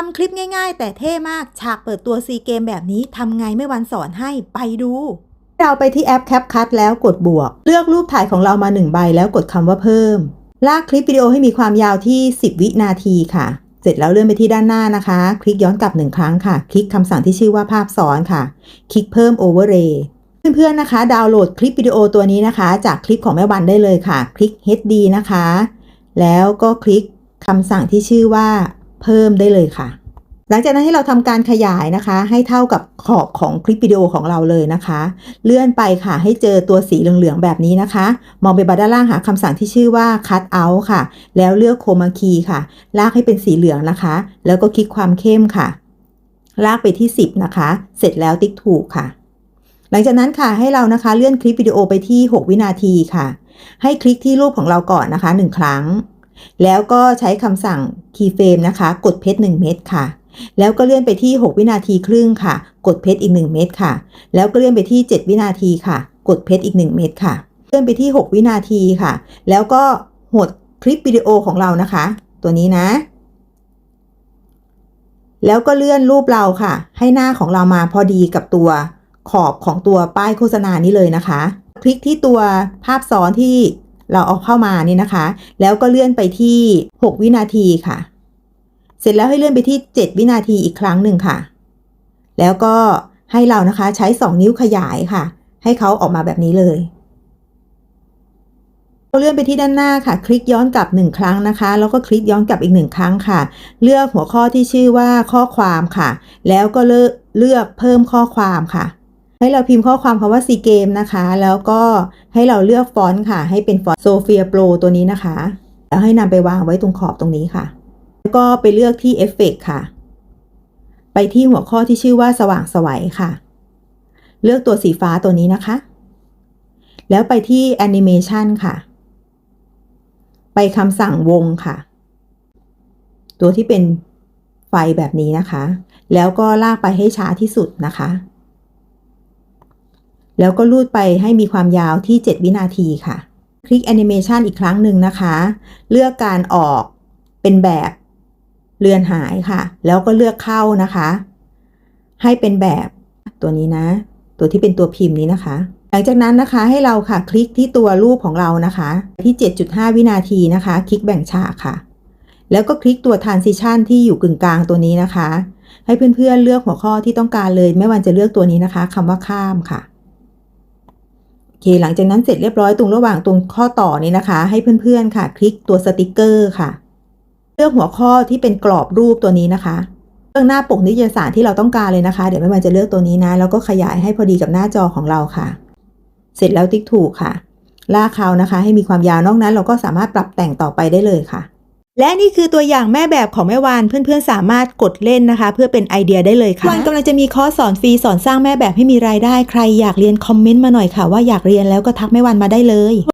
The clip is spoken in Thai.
ทำคลิปง่าย ๆ แต่เท่มากฉากเปิดตัวซีเกมแบบนี้ทำไงไม่วันสอนให้ไปดูเราไปที่แอป CapCut แล้วกดบวก เลือกรูปถ่ายของเรามา 1 ใบแล้วกดคำว่าเพิ่ม ลากคลิปวิดีโอให้มีความยาวที่ 10 วินาทีค่ะ เสร็จแล้วเลื่อนไปที่ด้านหน้านะคะ คลิกย้อนกลับหนึ่งครั้งค่ะ คลิกคำสั่งที่ชื่อว่าภาพซ้อนค่ะ คลิกเพิ่ม Overlay เพื่อนๆนะคะ ดาวน์โหลดคลิปวิดีโอตัวนี้นะคะ จากคลิปของแม่วันได้เลยค่ะ คลิก HD นะคะ แล้วก็คลิกคำสั่งที่ชื่อว่า เพิ่มได้เลยค่ะ หลังจากนั้นให้เราทำการขยายนะคะ ให้เท่ากับขอบของคลิปวิดีโอของเราเลยนะคะ เลื่อนไปค่ะ ให้เจอตัวสีเหลืองๆแบบนี้นะคะ มองไปบาร์ด้านล่างหาคำสั่งที่ชื่อว่า cut out ค่ะ แล้วเลือกโคมาคีค่ะ ลากให้เป็นสีเหลืองนะคะ แล้วก็คลิกความเข้มค่ะ ลากไปที่ 10 นะคะ เสร็จแล้วติ๊กถูกค่ะ หลังจากนั้นค่ะให้เรานะคะเลื่อนคลิปวิดีโอไปที่ 6 วินาทีค่ะ ให้คลิกที่รูปของเราก่อนนะคะ 1 ครั้ง แล้วก็ใช้คำสั่ง keyframe นะคะ กดเพชร1เม็ดค่ะ แล้วก็เลื่อนไปที่ 6 วินาทีครึ่งค่ะ กดเพชรอีก 1 เม็ดค่ะ แล้วก็เลื่อนไปที่ 7 วินาทีค่ะ กดเพชรอีก 1 เม็ดค่ะ เลื่อนไปที่ 6 วินาทีค่ะ แล้วก็หดคลิปวิดีโอของเรานะคะ ตัวนี้นะ แล้วก็เลื่อนรูปเราค่ะ ให้หน้าของเรามาพอดีกับตัวขอบของตัวป้ายโฆษณานี้เลยนะคะ คลิกที่ตัวภาพซ้อนที่ เราเอาเข้ามานี่นะคะ แล้วก็เลื่อนไปที่ 6 วินาทีค่ะ เสร็จแล้วให้เลื่อนไปที่ 7 วินาทีอีกครั้งหนึ่งค่ะ แล้วก็ให้เรานะคะใช้ 2 นิ้วขยายค่ะ ให้เขาออกมาแบบนี้เลยเราเลื่อนไปที่ด้านหน้าค่ะ คลิกย้อนกลับ 1 ครั้งนะคะ แล้วก็คลิกย้อนกลับอีก 1 ครั้งค่ะ เลือกหัวข้อที่ชื่อว่าข้อความค่ะ แล้วก็เลือกเลือกเพิ่มข้อความค่ะ ให้เราพิมพ์ข้อความคำว่า C Game นะคะ แล้วก็ให้เราเลือกฟอนต์ค่ะ ให้เป็นฟอนต์ Sophia Pro ตัวนี้นะคะ แล้วให้นำไปวางไว้ตรงขอบตรงนี้ค่ะ แล้วก็ไปเลือกที่ Effect ค่ะ ไปที่หัวข้อที่ชื่อว่าสว่างสวัยค่ะ เลือกตัวสีฟ้าตัวนี้นะคะ แล้วไปที่ Animation ค่ะ ไปคำสั่งวงค่ะ ตัวที่เป็นไฟแบบนี้นะคะ แล้วก็ลากไปให้ช้าที่สุดนะคะ แล้วก็ลูดไปให้มีความยาวที่ 7 วินาทีค่ะ คลิกแอนิเมชันอีกครั้งหนึ่งนะคะ เลือกการออกเป็นแบบเลือนหายค่ะ แล้วก็เลือกเข้านะคะ ให้เป็นแบบตัวนี้นะ ตัวที่เป็นตัวพิมพ์นี้นะคะ หลังจากนั้นนะคะให้เราค่ะคลิกที่ตัวรูปของเรานะคะ ที่ 7.5 วินาทีนะคะ คลิกแบ่งฉากค่ะ แล้วก็คลิกตัว transition ที่อยู่กึ่งกลางตัวนี้นะคะ ให้เพื่อนๆเลือกหัวข้อที่ต้องการเลย ไม่ว่าจะเลือกตัวนี้นะคะคำว่าข้ามค่ะ อเคหลังจากนั้นเสร็จเรียบร้อยตรงระหว่างตรงข้อต่อนี้นะคะ ให้เพื่อนๆค่ะ คลิกตัวสติกเกอร์ค่ะ เลือกหัวข้อที่เป็นกรอบรูปตัวนี้นะคะเลือกหน้าปกนิตยสารที่เราต้องการเลยนะคะ เดี๋ยวแม่วันจะเลือกตัวนี้นะ แล้วก็ขยายให้พอดีกับหน้าจอของเราค่ะ เสร็จแล้วติ๊กถูกค่ะ ลากเขานะคะ ให้มีความยาวนอกนั้น เราก็สามารถปรับแต่งต่อไปได้เลยค่ะ และนี่คือตัวอย่างแม่แบบของแม่วานเพื่อนๆ สามารถกดเล่นนะคะ เพื่อเป็นไอเดียได้เลยค่ะวานกำลังจะมีคอร์สสอนฟรีสอนสร้างแม่แบบให้มีรายได้ใครอยากเรียนคอมเมนต์มาหน่อยค่ะว่าอยากเรียนแล้วก็ทักแม่วานมาได้เลย